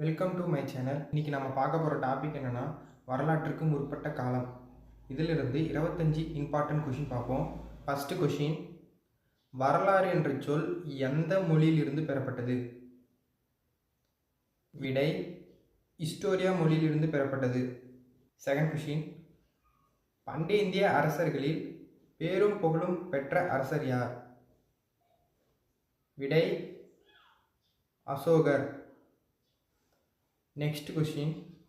Welcome to my channel இன்றைக்கி நம்ம பார்க்க போகிற டாபிக் என்னென்னா வரலாற்றுக்கு முற்பட்ட காலம். இதிலிருந்து இருபத்தஞ்சி இம்பார்ட்டன்ட் கொஷின் பார்ப்போம். ஃபஸ்ட்டு கொஷின் வரலாறு என்ற சொல் எந்த மொழியிலிருந்து பெறப்பட்டது? விடை இஸ்டோரியா மொழியிலிருந்து பெறப்பட்டது. செகண்ட் கொஷின் பண்டைய இந்திய அரசர்களில் பேரும் புகழும் பெற்ற அரசர் யார்? விடை அசோகர். நெக்ஸ்ட் கொஷின்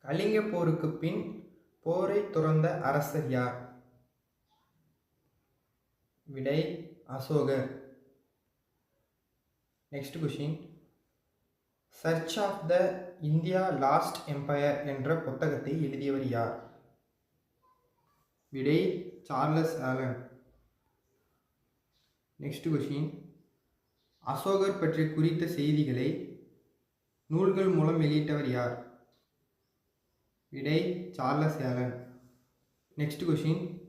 கலிங்க போருக்கு பின் போரை துறந்த அரசர் யார்? விடை அசோகர். Next question search of the India lost empire என்ற புத்தகத்தை எழுதியவர் யார்? விடை சார்லஸ் ஆலன். நெக்ஸ்ட் கொஷின் அசோகர் பற்றி குறித்த செய்திகளை நூல்கள் மூலம் வெளியிட்டவர் யார்? விடை சார்லஸ் ஏலன் நெக்ஸ்ட் கொஷின்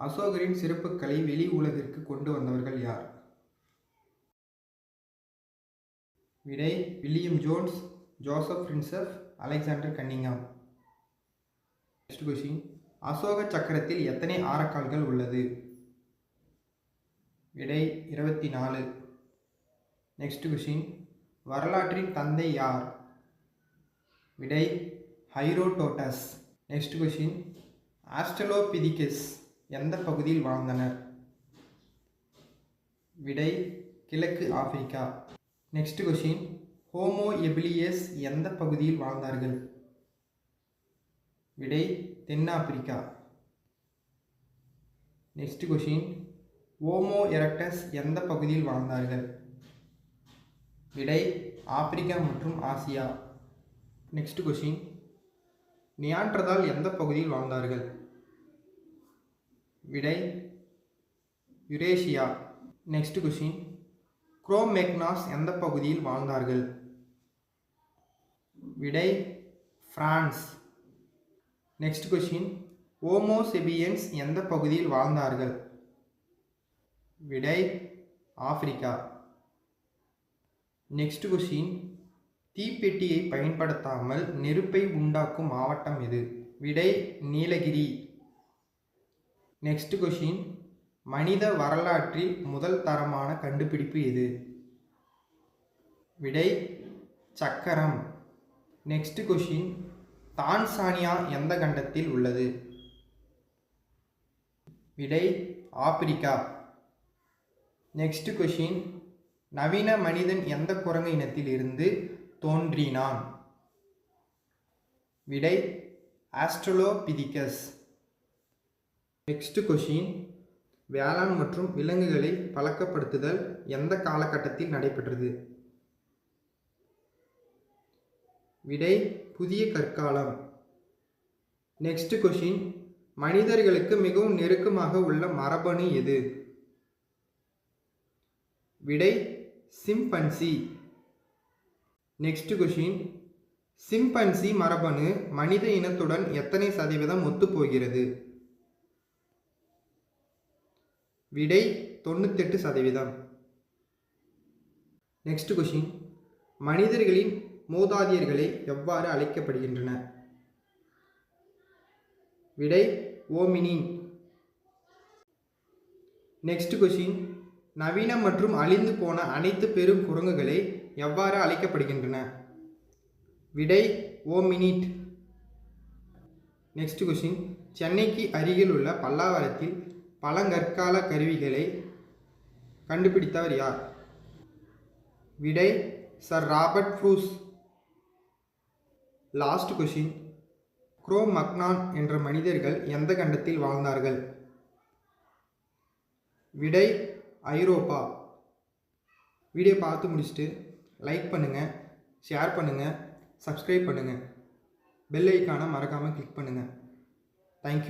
அசோகரின் சிறப்புகளை வெளி உலகிற்கு கொண்டு வந்தவர்கள் யார்? விடை William Jones Joseph Prinsep Alexander Cunningham. Next question Ashoka சக்கரத்தில் எத்தனை ஆரக்கால்கள் உள்ளது? விடை இருபத்தி நாலு. நெக்ஸ்ட் கொஷின் வரலாற்றின் தந்தை யார்? விடை ஹைரோடோட்டஸ். நெக்ஸ்ட் கொஷின் ஆஸ்டலோபிதிகஸ் எந்த பகுதியில் வாழ்ந்தனர்? விடை கிழக்கு Africa. Next question Homo habilis எந்த பகுதியில் வாழ்ந்தார்கள்? விடை தென்னாப்பிரிக்கா. நெக்ஸ்ட் கொஷின் ஓமோ எரக்டஸ் எந்த பகுதியில் வாழ்ந்தார்கள்? விடை ஆப்பிரிக்கா மற்றும் ஆசியா. நெக்ஸ்ட் கொஷின் நியான்றதால் எந்த பகுதியில் வாழ்ந்தார்கள்? விடை யுரேஷியா. நெக்ஸ்ட் கொஷின் குரோமெக்னாஸ் எந்த பகுதியில் வாழ்ந்தார்கள்? விடை ஃப்ரான்ஸ் நெக்ஸ்ட் கொஷின் ஓமோசெபியன்ஸ் எந்த பகுதியில் வாழ்ந்தார்கள்? விடை ஆப்பிரிக்கா. நெக்ஸ்ட் கொஷின் தீப்பெட்டியை பயன்படுத்தாமல் நெருப்பை உண்டாக்கும் மாவட்டம் எது? விடை நீலகிரி. நெக்ஸ்ட் கொஷின் மனித வரலாற்றில் முதல் தரமான கண்டுபிடிப்பு எது? விடை சக்கரம். நெக்ஸ்ட் கொஷின் தான்சானியா எந்த கண்டத்தில் உள்ளது? விடை ஆப்பிரிக்கா. நெக்ஸ்ட் கொஷின் நவீன மனிதன் எந்த குரங்கு இனத்தில் இருந்து தோன்றினான்? விடை ஆஸ்ட்ரலோபிதிகஸ் நெக்ஸ்ட் கொஷின் வேளாண் மற்றும் விலங்குகளை பழக்கப்படுத்துதல் எந்த காலகட்டத்தில் நடைபெற்றது? விடை புதிய கற்காலம். நெக்ஸ்ட் கொஷின் மனிதர்களுக்கு மிகவும் நெருக்கமாக உள்ள மரபணு எது? விடை சிம்பன்சி. நெக்ஸ்ட் கொஷின் சிம்பன்சி மரபணு மனித இனத்துடன் எத்தனை சதவீதம் ஒத்துப்போகிறது? விடை தொண்ணூத்தெட்டு சதவீதம். நெக்ஸ்ட் கொஷின் மனிதர்களின் மூதாதையர்களை எவ்வாறு அழைக்கப்படுகின்றன? விடை ஓமினின் நெக்ஸ்ட் கொஷின் நவீன மற்றும் அழிந்து போன அனைத்து பெரும் குரங்குகளை எவ்வாறு அழைக்கப்படுகின்றன? விடை ஓமினிட் நெக்ஸ்ட் கொஷின் சென்னைக்கு அருகில் உள்ள பல்லாவரத்தில் பழங்கற்கால கருவிகளை கண்டுபிடித்தவர் யார்? விடை sir Robert Bruce last question Cro Magnon என்ற மனிதர்கள் எந்த கண்டத்தில் வாழ்ந்தார்கள்? விடை ஐரோப்பா. வீடியோ பார்த்து முடிச்சுட்டு லைக் பண்ணுங்கள் ஷேர் பண்ணுங்கள் சப்ஸ்கிரைப் பண்ணுங்கள் பெல் ஐக்கானை மறக்காமல் கிளிக் பண்ணுங்கள் தேங்க்யூ